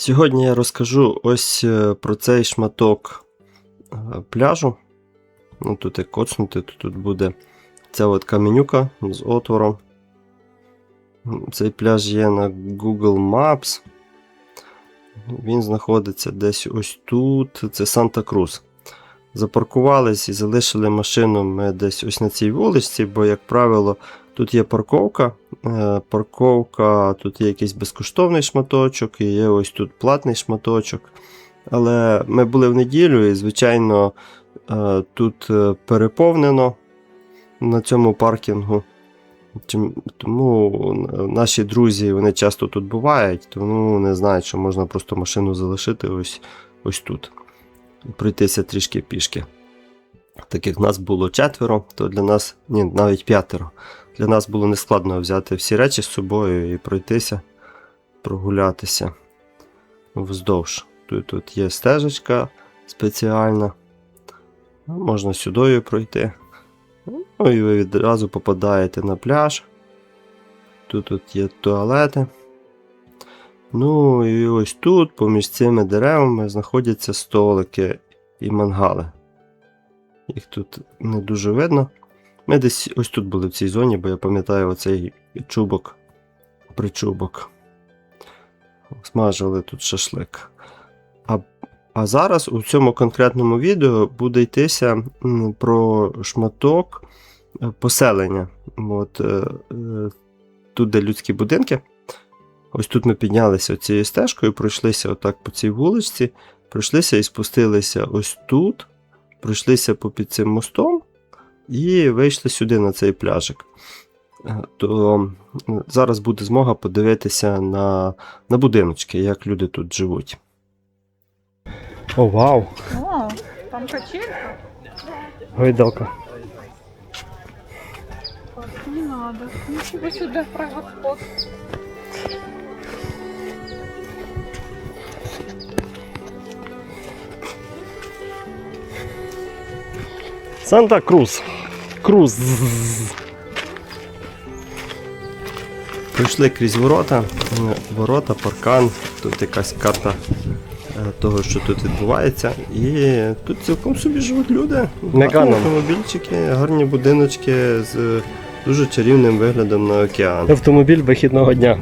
Сьогодні я розкажу ось е, про цей шматок е, пляжу. Ну, тут як коцнути, то тут буде ця от каменюка з отвором. Цей пляж є на Google Maps. Він знаходиться десь ось тут. Це Санта-Крус. Запаркувались і залишили машину ми десь ось на цій вуличці, бо, як правило, тут є парковка. Е, Парковка, тут є якийсь безкоштовний шматочок, і є ось тут платний шматочок. Але ми були в неділю, і, звичайно, е, тут е, переповнено на цьому паркінгу. Тому наші друзі вони часто тут бувають, тому не знають, що можна просто машину залишити ось, ось тут пройтися трішки пішки. Так як нас було четверо, то для нас, ні, навіть п'ятеро. Для нас було нескладно взяти всі речі з собою і пройтися, прогулятися вздовж. Тут, тут є стежечка спеціальна. Можна сюдою пройти. Ну і ви відразу попадаєте на пляж. Тут, тут є туалети. Ну і ось тут, поміж цими деревами, знаходяться столики і мангали. Їх тут не дуже видно. Ми десь ось тут були в цій зоні, бо я пам'ятаю оцей чубок, причубок. Смажили тут шашлик. А, а зараз у цьому конкретному відео буде йтися про шматок е, поселення. От, е, е, тут, де людські будинки. Ось тут ми піднялися цією стежкою, пройшлися отак по цій вуличці, пройшлися і спустилися ось тут, пройшлися попід цим мостом і вийшли сюди на цей пляжик. Е, То зараз буде змога подивитися на, на будиночки, як люди тут живуть. О, вау! О, там качелька? Гойдалка. Не надо. Ничего сюда проход. Санта Крус. Круз. Пройшли крізь ворота. Ворота, паркан, тут якась карта е, того, що тут відбувається. І тут цілком собі живуть люди. Гарні автомобільчики, гарні будиночки з дуже чарівним виглядом на океан. Автомобіль вихідного дня.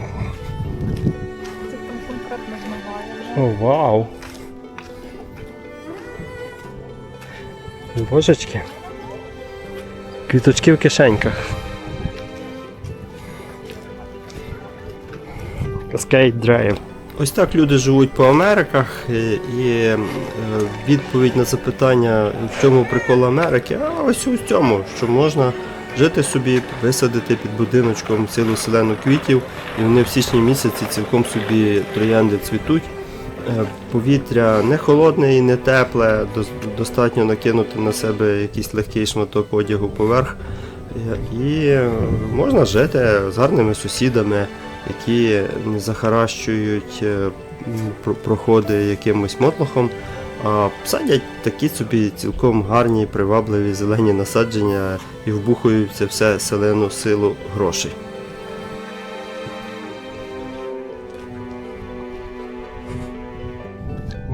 О, вау. Божечки. Квіточки в кишеньках. Cascade Drive. Ось так люди живуть по Америках, і, е, відповідь на запитання, в чому прикол Америки, а ось у цьому, що можна жити собі, висадити під будиночком цілу селену квітів, і вони в січні місяці цілком собі троянди цвітуть. Е, Повітря не холодне і не тепле, достатньо накинути на себе якийсь легкий шматок одягу поверх. Е, І е, можна жити з гарними сусідами, які не захаращують проходи якимось мотлохом, а садять такі собі цілком гарні, привабливі зелені насадження і вбухують це все селену силу грошей.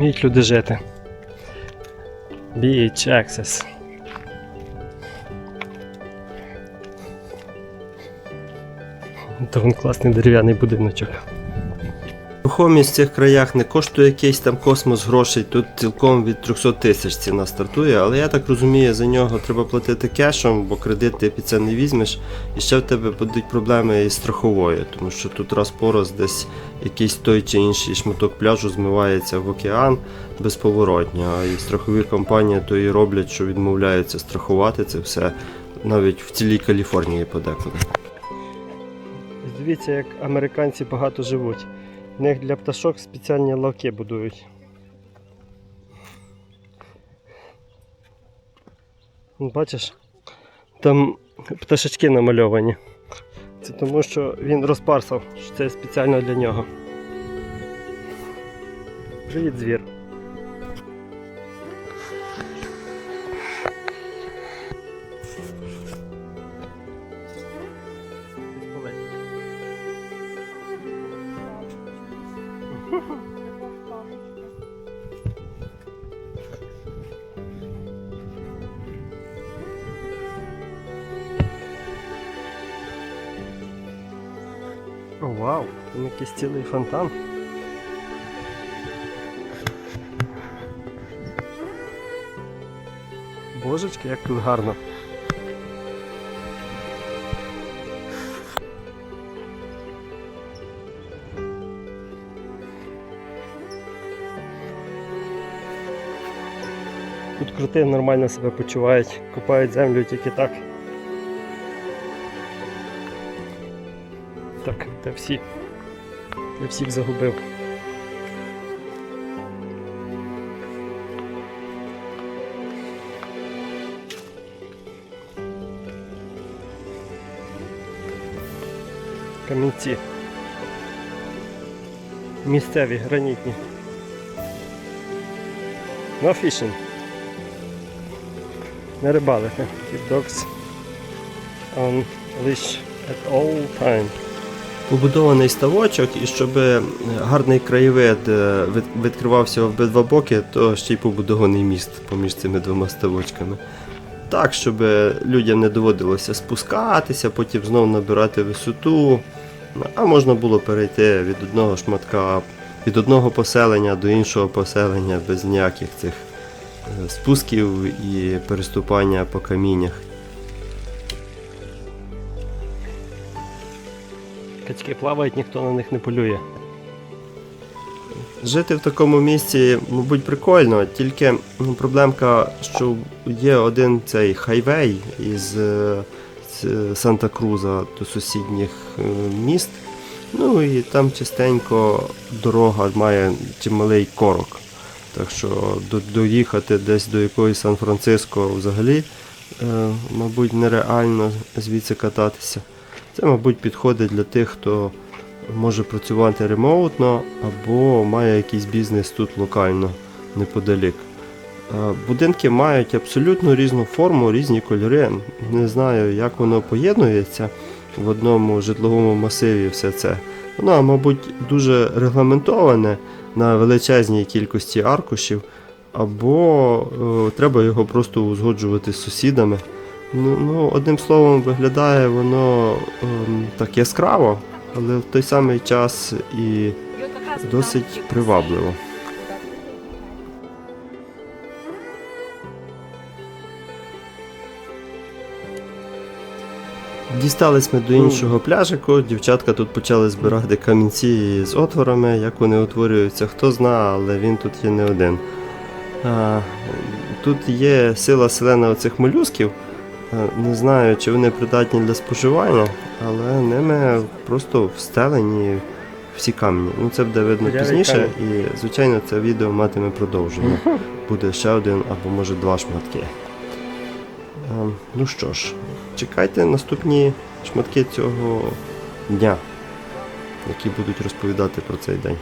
Вміють люди жити. Beach Access. Та вон класний дерев'яний будиночок. Рухомість в цих краях не коштує якийсь там космос грошей, тут цілком від 300 тисяч ціна стартує, але я так розумію, за нього треба платити кешем, бо кредит ти під це не візьмеш. І ще в тебе будуть проблеми із страховою, тому що тут раз по раз десь якийсь той чи інший шматок пляжу змивається в океан безповоротньо. І страхові компанії то і роблять, що відмовляються страхувати це все навіть в цілій Каліфорнії подекуди. Дивіться, як американці багато живуть. В них для пташок спеціальні лавки будують. Бачиш? Там пташечки намальовані. Це тому, що він розпарсав, що це спеціально для нього. Привіт, звір. О, вау, там якийсь цілий фонтан. Божечки, як тут гарно. Тут крути нормально себе почувають, копають землю тільки так. Так, та всі. Я всіх загубив. Камінці. Місцеві, гранітні. No fishing. Не рибалити. Keep dogs on leash at all time. Побудований ставочок, і щоб е, гарний краєвид е, відкривався в обидва боки, то ще й побудований міст поміж цими двома ставочками. Так, щоб людям не доводилося спускатися, потім знову набирати висоту. А можна було перейти від одного шматка, від одного поселення до іншого поселення без ніяких цих е, спусків і переступання по каміннях. Качки плавають, ніхто на них не полює. Жити в такому місці, мабуть, прикольно, тільки ну, проблемка, що є один цей хайвей із е, Санта-Круза до сусідніх е, міст. Ну і там частенько дорога має чималий корок. Так що до- доїхати десь до якоїсь Сан-Франциско взагалі, е, мабуть, нереально звідси кататися. Це, мабуть, підходить для тих, хто може працювати ремоутно або має якийсь бізнес тут локально неподалік. Е, Будинки мають абсолютно різну форму, різні кольори. Не знаю, як воно поєднується в одному житловому масиві все це. Воно, мабуть, дуже регламентоване на величезній кількості аркушів, або е, треба його просто узгоджувати з сусідами. Ну, ну, одним словом, виглядає воно ем, так яскраво, але в той самий час і досить привабливо. Дістались ми до іншого пляжику. Дівчатка тут почали збирати камінці з отворами. Як вони утворюються, хто знає, але він тут є не один. А, тут є сила селена оцих молюсків. Не знаю, чи вони придатні для споживання, але ними просто встелені всі камені. Ну це буде видно пізніше, і звичайно це відео матиме продовження. Буде ще один або може два шматки. Ну що ж, чекайте наступні шматки цього дня, які будуть розповідати про цей день.